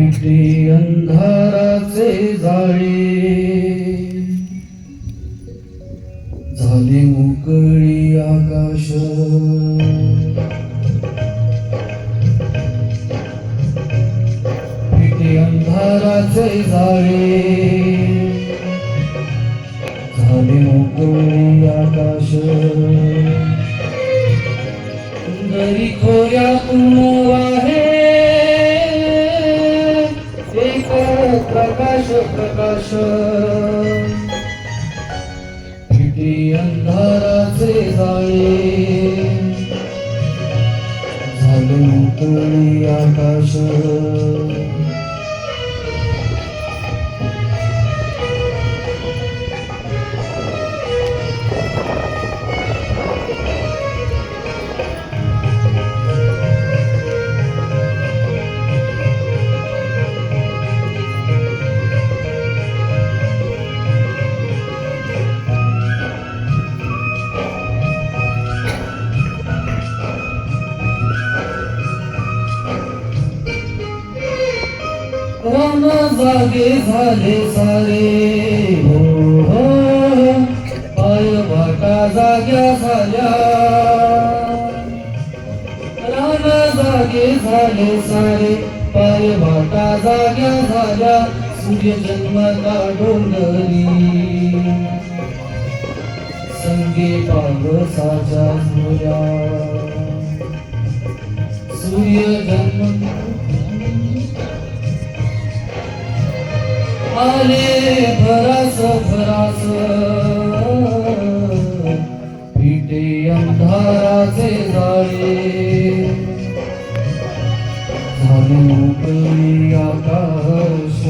पिटे अंधाराचे जाळे. झाले मोकळी आकाश. पिटे अंधाराचे जाळे. झाले मोकळी आकाश. दरी खोऱ्यातून वाहे एक प्रकाश पिटी अंधाराचे जाळे झाले मोकळी आकाश राम जागे झाले सारे. हो, हो हो पाय वाटा जाग्या झाल्या. राम जागे झाले सारे. पाय वाटा जाग्या झाल्या. सूर्य जन्मता डोंगरी संगे पावसाच्या झुल्या सूर्य जन्म आले भरास भरास. पिटे अंधाराचे जाळे. झाले मोकळी आकाश.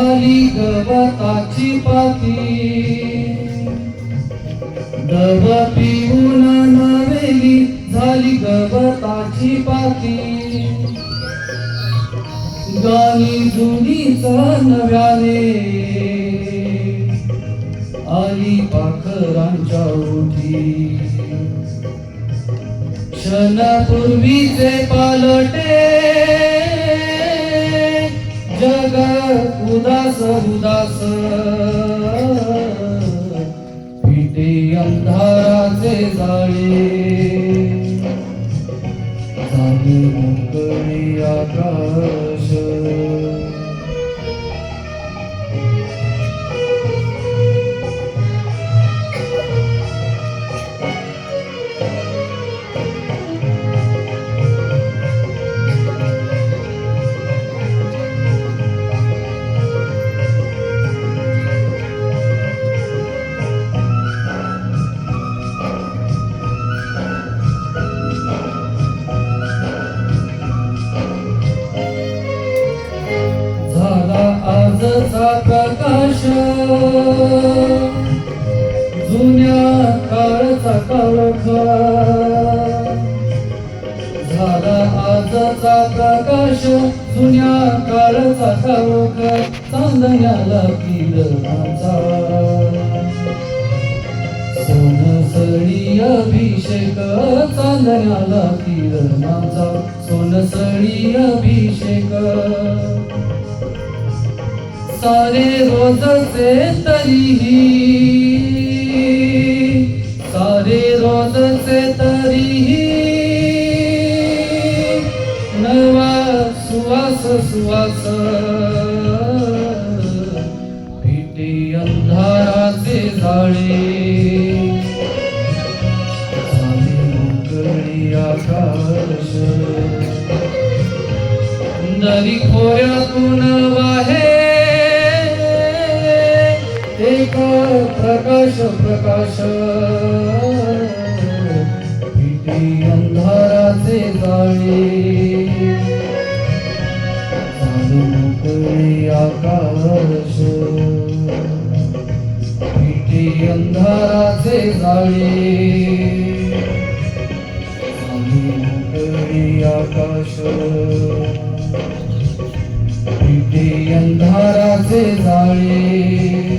झाली गवताची पाती. गव पिऊन नवेली झाली गवताची पाती. गाणी जुनीच नव्याने आली पाखरांच्या ओठी क्षणापूर्वीचे पालटे उदास उदास. पिटे अंधाराचे जाळे. झाले मोकळी आकाश. आजचा प्रकाश. जुन्या काळचा काळोख झाला आजचा प्रकाश जुन्या काळचा काळोख चांदण्याला किरणाचा सोनसळी अभिषेक चांदण्याला किरणाचा सोनसळी अभिषेक. सारे रोजचे तरीही। सारे रोजचे तरीही। नवा सुवास सुवास। पिटे अंधाराचे जाळे झाले मोकळी आकाश। दरी खोऱ्यातून वाहे एक प्रकाश प्रकाश. किती अंधाराचे जाळे. मोकळी आकाश. किती अंधाराचे जाळे. मोकळी आकाश. किती अंधाराचे जाळे.